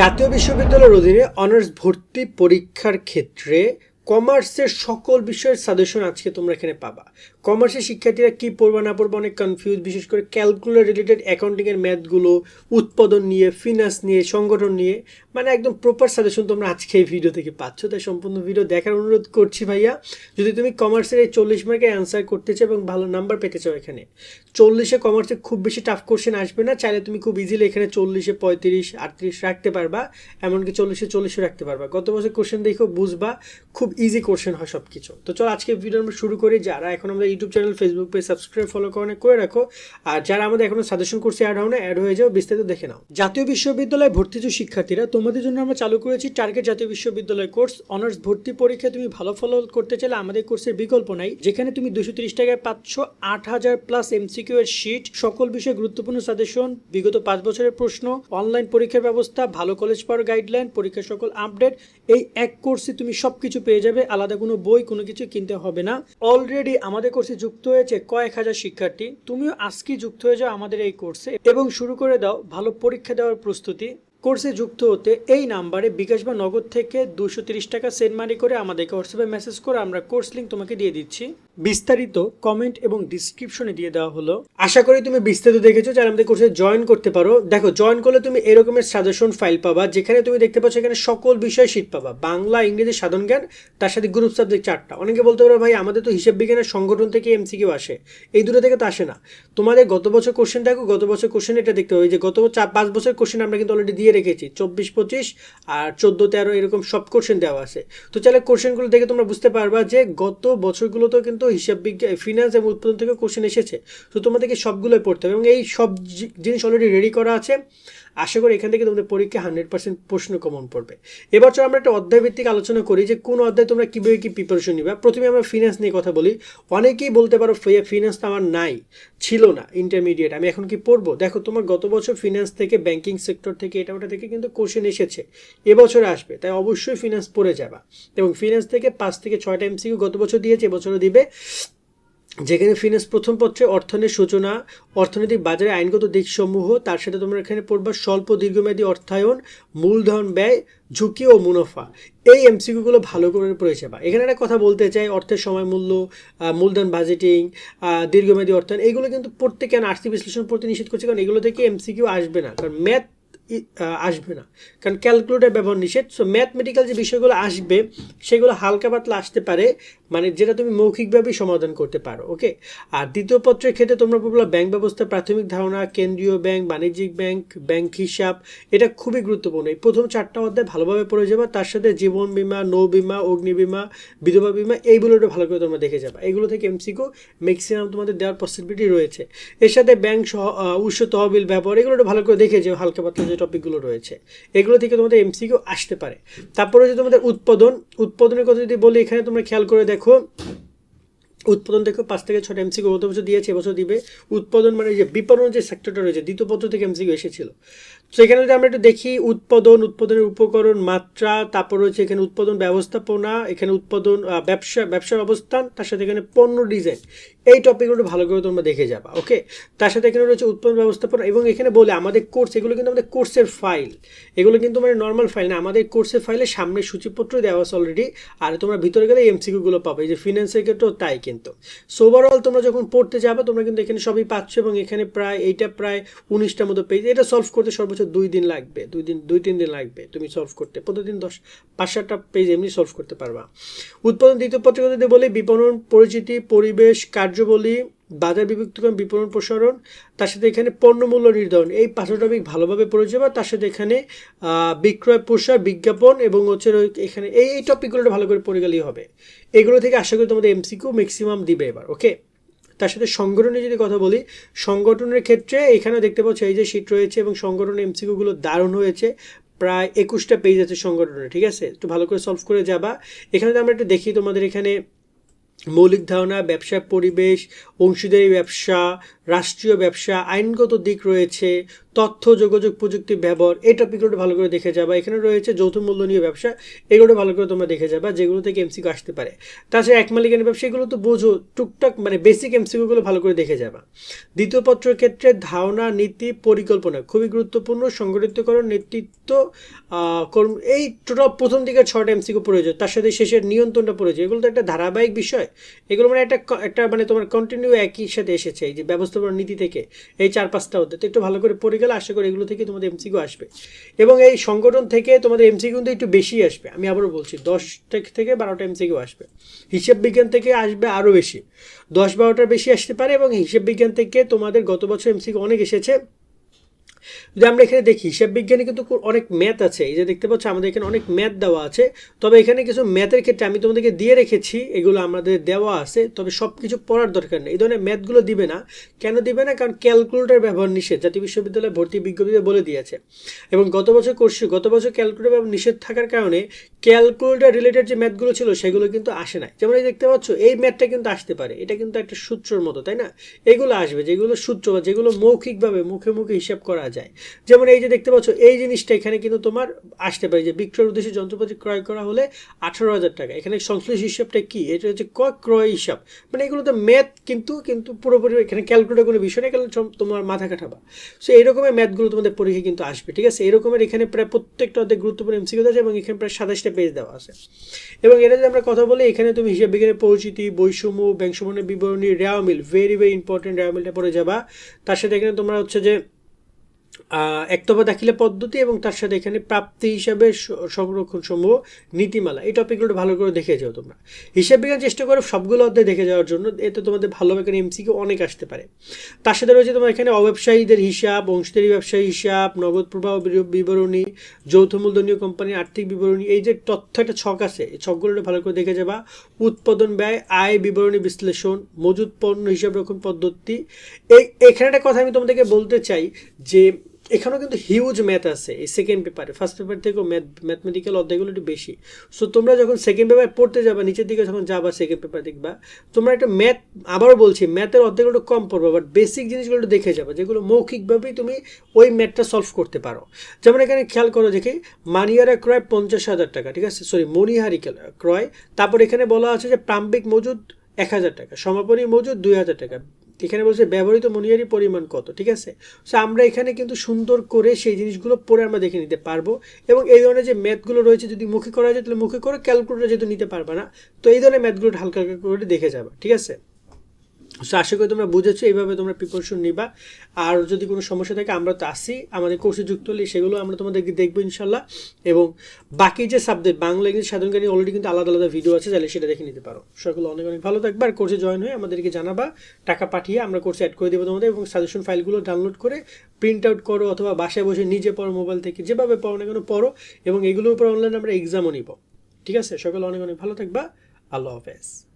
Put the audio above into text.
জাতীয় বিশ্ববিদ্যালয়ের অধীনে অনার্স ভর্তি পরীক্ষার ক্ষেত্রে কমার্সের সকল বিষয়ের সাজেশন আজকে তোমরা এখানে পাবা। কমার্সের শিক্ষার্থীরা কি পড়বে না পড়বে অনেক কনফিউজ বিশেষ করে ক্যালকুলার রিলেটেড অ্যাকাউন্টিংয়ের ম্যাথগুলো উৎপাদন নিয়ে ফিনান্স নিয়ে, সংগঠন নিয়ে মানে একদম প্রপার সাজেশন তোমরা আজকে এই ভিডিও থেকে পাচ্ছ। তাই সম্পূর্ণ ভিডিও দেখার অনুরোধ করছি ভাইয়া, যদি তুমি কমার্সের এই চল্লিশ মার্কে অ্যান্সার করতে চাও এবং ভালো নাম্বার পেতে চাও এখানে, চল্লিশে কমার্সে খুব বেশি টাফ কোশ্চেন আসবে না, চাইলে তুমি খুব ইজিলি এখানে চল্লিশে পঁয়ত্রিশ, আটত্রিশ রাখতে পারবা, এমনকি চল্লিশে চল্লিশে রাখতে পারবা। গত বছর কোশ্চেন দেখো, বুঝবা, খুব ইজি কোশ্চেন হয় সব কিছু তো চল আজকে ভিডিও আমরা শুরু করি, যারা এখন আমাদের YouTube channel Facebook page subscribe follow করে করে রাখো। আর যারা আমাদের এখনও সাজেশন কোর্সে অ্যাড হও না অ্যাড হয়ে যাও, বিস্তারিত দেখে নাও। জাতীয় বিশ্ববিদ্যালয়ে ভর্তি যে শিক্ষার্থীরা, তোমাদের জন্য আমরা চালু করেছি টার্গেট জাতীয় বিশ্ববিদ্যালয় কোর্স অনার্স ভর্তি পরীক্ষায় তুমি ভালো ফলো করতে চাইলে আমাদের কোর্সের বিকল্প নাই, যেখানে তুমি দুশো তিরিশ টাকায় পাচ্ছ আট হাজার প্লাস এমসিকিউ এর শিট সকল বিষয়ে গুরুত্বপূর্ণ সাজেশন বিগত পাঁচ বছরের প্রশ্ন অনলাইন পরীক্ষার ব্যবস্থা, ভালো কলেজ পাওয়ার গাইডলাইন পরীক্ষার সকল আপডেট এই এক কোর্সে তুমি সবকিছু পেয়ে যাবে, আলাদা কোনো বই, কোনো কিছু কিনতে হবে না। অলরেডি আমাদের কোর্সে যুক্ত হয়েছে কয়েক হাজার শিক্ষার্থী। তুমিও আজকে যুক্ত হয়ে যাও আমাদের এই কোর্সে এবং শুরু করে দাও ভালো পরীক্ষা দেওয়ার প্রস্তুতি। কোর্সে যুক্ত হতে এই নাম্বারে বিকাশ বা নগদ থেকে দুশো টাকা সেন্ট মানি করে আমাদেরকে হোয়াটসঅ্যাপে মেসেজ করে আমরা কোর্স লিঙ্ক তোমাকে দিয়ে দিচ্ছি। বিস্তারিত কমেন্ট এবং ডিসক্রিপশনে দিয়ে দেওয়া হলো। আশা করি তুমি বিস্তারিত দেখেছ যারা আমাদের কোর্সে জয়েন করতে পারো। দেখো জয়েন করলে তুমি এরকমের সাজেশন ফাইল পাবা, যেখানে তুমি দেখতে পাচ্ছ এখানে সকল বিষয় শীট পাবা। বাংলা, ইংরেজি, সাধারণ জ্ঞান, তার সাথে গ্রুপ সাবজেক্ট চারটা। অনেকে বলতে পারো, ভাই, আমাদের তো হিসাব বিজ্ঞানের সংগঠন থেকে এমসিকিউ আসে। এই দুটো থেকে তো আসে না। তোমাদের গত বছর কোশ্চেন দেখো, গত বছর কোশ্চেন এটা দেখতে হবে। যে গত চার, পাঁচ বছর কোশ্চেন আমরা কিন্তু অলরেডি দিয়ে রেখেছি। চব্বিশ, পঁচিশ আর চোদ্দ, তেরো এরকম সব কোশ্চেন দেওয়া আছে। তো চাইলে কোশ্চেনগুলো দেখে তোমরা বুঝতে পারবা যে গত বছরগুলোতেও কিন্তু হিসাব বিজ্ঞান ফিনান্স এবং উৎপাদন থেকে কোশ্চেন এসেছে। তো তোমাদেরকে সবগুলোই পড়তে হবে এবং এই সব জিনিস অলরেডি রেডি করা আছে। আশা করি এখান থেকে তোমাদের পরীক্ষা হান্ড্রেড পার্সেন্ট প্রশ্ন কমন পড়বে। এবছর আমরা একটা অধ্যায় ভিত্তিক আলোচনা করি যে কোন অধ্যায় তোমরা কীভাবে কী প্রিপারেশন নিবা। প্রথমে আমরা ফিনান্স নিয়ে কথা বলি। অনেকেই বলতে পারো ফিনান্স তো আমার নাই, ছিল না ইন্টারমিডিয়েট আমি এখন কি পড়ব? দেখো, তোমার গত বছর ফিনান্স থেকে ব্যাংকিং সেক্টর থেকে, এটা ওটা থেকে কিন্তু কোশ্চেন এসেছে। এবছর আসবে, তাই অবশ্যই ফিনান্স পড়ে যাবা। এবং ফিনান্স থেকে পাঁচ থেকে ছয়টা এমসিকিউ গত বছর দিয়েছে, এবছরও দিবে। যেখানে ফিনান্স প্রথম পত্রে অর্থনের সূচনা, অর্থনৈতিক বাজারে আইনগত দিকসমূহ, তার সাথে তোমরা এখানে পড়বা স্বল্প দীর্ঘমেয়াদী অর্থায়ন, মূলধন ব্যয়, ঝুঁকি ও মুনাফা। এই এমসিকিউগুলো ভালো করে পড়ে যাবা। এখানে একটা কথা বলতে চাই, অর্থের সময় মূল্য মূলধন বাজেটিং দীর্ঘমেয়াদী অর্থায়ন, এগুলো কিন্তু কেন আর্থিক বিশ্লেষণ পড়তে নিষেধ করছে, কারণ এগুলো থেকে এমসিকিউ আসবে না। কারণ ম্যাথ আসবে না। কারণ ক্যালকুলেটার ব্যবহার নিষেধ। সো ম্যাথমেটিক্যাল যে বিষয়গুলো আসবে, সেগুলো হালকা পাতলা আসতে পারে মানে যেটা তুমি মৌখিকভাবেই সমাধান করতে পারো ওকে আর দ্বিতীয় পত্রের ক্ষেত্রে তোমরা বলব ব্যাংক ব্যবস্থার প্রাথমিক ধারণা, কেন্দ্রীয় ব্যাংক বাণিজ্যিক ব্যাংক ব্যাংক হিসাব, এটা খুবই গুরুত্বপূর্ণ। এই প্রথম চারটা অধ্যায় ভালোভাবে পড়ে যাবা, তার সাথে জীবন বিমা, নৌ বিমা, অগ্নি বিমা, বিধবা বিমা, এইগুলো একটু ভালো করে তোমরা দেখে যাবা। এগুলো থেকে এমসিকো ম্যাক্সিমাম তোমাদের দেওয়ার পসিবিলিটি রয়েছে। এর সাথে ব্যাংক সহ উৎস তহবিল ব্যবহার, এগুলো একটু ভালো করে দেখে যে হালকা পাতলা টপিকগুলো রয়েছে। এগুলো থেকে তোমাদের এমসিকিউ আসতে পারে। তারপরে যে তোমাদের উৎপাদন। উৎপাদনের কথা যদি বলি, এখানে তোমরা খেয়াল করে দেখো, উৎপাদন দেখো, পাঁচ থেকে ছটা এমসিকিউ গত বছর দিয়েছে, এবছর দিবে। উৎপাদন মানে যে বিপণন যে সেক্টরটা রয়েছে, দ্বিতীয় পত্র থেকে এমসিকিউ এসেছিল। তো এখানে যদি আমরা একটু দেখি, উৎপাদন, উৎপাদনের উপকরণ মাত্রা, তারপর রয়েছে এখানে উৎপাদন ব্যবস্থাপনা, এখানে উৎপাদন ব্যবসা, ব্যবসার অবস্থান, তার সাথে এখানে পণ্য ডিজাইন এই টপিকগুলো ভালো করে তোমরা দেখে যাবা ওকে তার সাথে এখানে রয়েছে উৎপাদন ব্যবস্থাপনা এবং এখানে বলে আমাদের কোর্স এগুলো কিন্তু আমাদের কোর্সের ফাইল এগুলো কিন্তু মানে নর্মাল ফাইল না, আমাদের কোর্সের ফাইলে সামনে সূচিপত্র দেওয়া আছে অলরেডি আর তোমরা ভিতরে গেলে এমসিকিউগুলো পাবে, এই যে ফিনান্সের ক্ষেত্রেও তাই কিন্তু। সো ওভারঅল তোমরা যখন পড়তে যাবে, তোমরা কিন্তু এখানে সবই পাচ্ছ এবং এখানে প্রায়, এইটা প্রায় উনিশটার মতো পেজ এটা সলভ করতে সর্বোচ্চ দুই দিন লাগবে, দুই দিন, দুই, তিন দিন লাগবে তুমি সলভ করতে। প্রতিদিন দশ, পাঁচ, সাতটা পেজ এমনি সলভ করতে পারবা। উৎপাদন দ্বিতীয় পত্রিকা যদি বলি, বিপণন, পরিচিতি, পরিবেশ, কার্যবলী, বাজার বিভক্তকরণ, বিপণন প্রসারণ, তার সাথে এখানে পণ্যমূল্য নির্ধারণ। এই পাঁচটা টপিক ভালোভাবে পড়ে যাবে তার সাথে এখানে বিক্রয়, প্রসার, বিজ্ঞাপন এবং হচ্ছে এখানে এই এই টপিকগুলো ভালো করে পড়ে গেলেই হবে। এগুলো থেকে আশা করি তোমাদের এমসিকিউ ম্যাক্সিমাম দিবে এবার ওকে তার সাথে সংগঠনের যদি কথা বলি, সংগঠনের ক্ষেত্রে এখানে দেখতে পাচ্ছ এই যে শীট রয়েছে এবং সংগঠনের এমসিকিউগুলো দারুণ হয়েছে। প্রায় একুশটা পেজ আছে সংগঠনের, ঠিক আছে? একটু ভালো করে সলভ করে যাবা। এখানে তো আমরা একটু দেখি তোমাদের এখানে মৌলিক ধারণা, ব্যবসা পরিবেশ, অংশীদারি ব্যবসা, রাষ্ট্রীয় ব্যবসা, আইনগত দিক রয়েছে, তথ্য, যোগাযোগ প্রযুক্তির ব্যবহার, এই টপিকগুলো ভালো করে দেখে যাবা। এখানে রয়েছে যৌথ মূল্য নিয়ে ব্যবসা এগুলো ভালো করে তোমরা দেখে যাবা, যেগুলো থেকে এমসিকিউ আসতে পারে। তাছাড়া এক মালিকানের ব্যবসা, এগুলো তো বোঝো, টুকটাক মানে বেসিক এমসিকিউগুলো ভালো করে দেখে যাবা। দ্বিতীয় পত্রের ক্ষেত্রে ধারণা, নীতি, পরিকল্পনা, খুবই গুরুত্বপূর্ণ। সংগঠিতকরণ, নেতৃত্ব এই টোটাল প্রথম দিকে ছটা এমসিকিউ প্রয়োজন, তার সাথে শেষের নিয়ন্ত্রণটা প্রয়োজন। এগুলো তো একটা ধারাবাহিক বিষয়। এগুলো মানে একটা একটা মানে তোমার কন্টিনিউ একই সাথে এসেছে, এই যে ব্যবস্থাপনা নীতি থেকে এই চার পাঁচটা অধ্যায়। তো একটু ভালো করে পড়ে গেলে আশা করি এগুলো থেকে তোমাদের এমসিকিউ আসবে। এবং এই সংগঠন থেকে তোমাদের এমসিকিউ কিন্তু একটু বেশি আসবে। আমি আবারও বলছি, দশ থেকে বারোটা এমসিকিউ আসবে। হিসাব বিজ্ঞান থেকে আসবে আরও বেশি। দশ বারোটার বেশি আসতে পারে এবং হিসাব বিজ্ঞান থেকে তোমাদের গত বছর এমসিকিউ অনেক এসেছে। যদি আমরা এখানে দেখি, হিসাব বিজ্ঞানে কিন্তু অনেক ম্যাথ আছে। এই যে দেখতে পাচ্ছ, আমাদের এখানে অনেক ম্যাথ দেওয়া আছে। তবে এখানে কিছু ম্যাথের ক্ষেত্রে আমি তোমাদেরকে দিয়ে রেখেছি, এগুলো আমাদের দেওয়া আছে, তবে সব কিছু পড়ার দরকার নেই। এই ধরনের ম্যাথগুলো দিবে না। কেন দিবে না? কারণ ক্যালকুলেটর ব্যবহার নিষেধ, জাতীয় বিশ্ববিদ্যালয় ভর্তি বিজ্ঞপ্তিতে বলে দিয়েছে। এবং গত বছর করছি গত বছর ক্যালকুলেটর ব্যবহার নিষেধ থাকার কারণে ক্যালকুলেটার রিলেটেড যে ম্যাথগুলো ছিল, সেগুলো কিন্তু আসে না যেমন এই দেখতে পাচ্ছ, এই ম্যাথটা কিন্তু আসতে পারে। এটা কিন্তু একটা সূত্রর মতো, তাই না? এগুলো আসবে, যেগুলো সূত্র বা যেগুলো মৌখিকভাবে, মুখে মুখে হিসাব করা যায়। যেমন এই যে দেখতে পাচ্ছ, এই জিনিসটা এখানে কিন্তু তোমার আসতে পারে যে বিক্রয়ের উদ্দেশ্যে যন্ত্রপাতি ক্রয় করা হলে আঠারো হাজার টাকা। এখানে সংশ্লিষ্ট হিসাবটা কি? এটা হচ্ছে ক ক্রয় হিসাব। মানে এগুলো তো ম্যাথ কিন্তু কিন্তু পুরোপুরি এখানে ক্যালকুলেটার কোনো বিষয় নেই, কারণ তোমার মাথা কাটাবা। সো এইরকমের ম্যাথগুলো তোমাদের পরীক্ষা কিন্তু আসবে, ঠিক আছে? এরকমের এখানে প্রায় প্রত্যেকটা অর্ধেক গুরুত্বপূর্ণ এমসিকিউ আছে এবং এখানে প্রায় সাতাশটা পেজ দেওয়া আছে। এবং এটা যদি আমরা কথা বলি, এখানে তুমি হিসাব বিজ্ঞানের পরিচিতি, বৈষম্য ব্যাংকসমূহের বিবরণী, রেওয়া মিল ভেরি ভেরি ইম্পর্টেন্ট রেওয়া মিলটা পড়ে যাবা। তার সাথে এখানে তোমরা হচ্ছে যে একতবা দাখিলা পদ্ধতি এবং তার সাথে এখানে প্রাপ্তি হিসাবে সংরক্ষণ সমূহ নীতিমালা, এই টপিকগুলো ভালো করে দেখে যাও তোমরা। হিসাব বিজ্ঞান চেষ্টা করো সবগুলো অধ্যায় দেখে যাওয়ার জন্য, এতে তোমাদের ভালোভাবে এখানে এমসিকে অনেক আসতে পারে। তার সাথে রয়েছে তোমার এখানে অব্যবসায়ীদের হিসাব অংশীদারি ব্যবসায়ী হিসাব, নগদ প্রবাহ বিবরণী, যৌথ মূলধনীয় কোম্পানির আর্থিক বিবরণী, এই যে তথ্য একটা ছক আছে, এই ছকগুলো ভালো করে দেখে যাবা। উৎপাদন ব্যয়, আয় বিবরণী বিশ্লেষণ মজুদ পণ্য হিসাব রক্ষণ পদ্ধতি। এই এখানে একটা কথা আমি তোমাদেরকে বলতে চাই যে এখানেও কিন্তু হিউজ ম্যাথ আছে, এই সেকেন্ড পেপারে ফার্স্ট পেপার থেকেও ম্যাথ ম্যাথমেটিক্যাল অধ্যায়গুলো একটু বেশি। সো তোমরা যখন সেকেন্ড পেপার পড়তে যাবা, নিচের দিকে যখন যাবা সেকেন্ড পেপার দেখবা, তোমরা একটা ম্যাথ আবারও বলছি ম্যাথের অধ্যায়গুলো কম পড়বা বাট বেসিক জিনিসগুলো একটু দেখে যাবা, যেগুলো মৌখিকভাবেই তুমি ওই ম্যাথটা সলভ করতে পারো। যেমন এখানে খেয়াল করো দেখি, মানিয়ারা ক্রয় পঞ্চাশ হাজার টাকা, ঠিক আছে? সরি মণিহারি কেল- ক্রয়। তারপর এখানে বলা আছে যে প্রাম্বিক মজুদ এক হাজার টাকা সমাপনী মজুদ দুই হাজার টাকা। এখানে বলছে, ব্যবহৃত মনিয়ারি পরিমাণ কত? ঠিক আছে? সো আমরা এখানে কিন্তু সুন্দর করে সেই জিনিসগুলো পরে আমরা দেখে নিতে পারব। এবং এই ধরনের যে ম্যাথগুলো রয়েছে, যদি মুখে করা যায়, তাহলে মুখে করে ক্যালকুলেটার যেহেতু নিতে পারবে না, তো এই ধরনের ম্যাথগুলো হালকা হালকা করে দেখে যাবে। ঠিক আছে? সো আশা করি তোমরা বুঝেছ, এইভাবে তোমরা প্রিপারেশন নিবা। আর যদি কোনো সমস্যা থাকে, আমরা তো আসি আমাদের কোর্সে যুক্ত হলে সেগুলো আমরা তোমাদেরকে দেখব ইনশাল্লাহ এবং বাকি যে সাবজেক্ট বাংলা, ইংলিশ, সাধারণ অলরেডি কিন্তু আলাদা আলাদা ভিডিও আছে, চাইলে সেটা দেখে নিতে পারো। সকলে অনেক অনেক ভালো থাকবে, আর কোর্সে জয়েন হয়ে আমাদেরকে জানাবা, টাকা পাঠিয়ে আমরা কোর্সে অ্যাড করে দেবো তোমাদের, এবং সাজেশন ফাইলগুলো ডাউনলোড করে প্রিন্ট আউট করো, অথবা বাসায় বসে নিজে পড়ো মোবাইল থেকে যেভাবে পড়ো না কেন, পড়ো, এবং এগুলোর উপর অনলাইনে আমরা এক্সামও নিব। ঠিক আছে? সকলে অনেক অনেক ভালো থাকবা। আল্লাহ হাফেজ।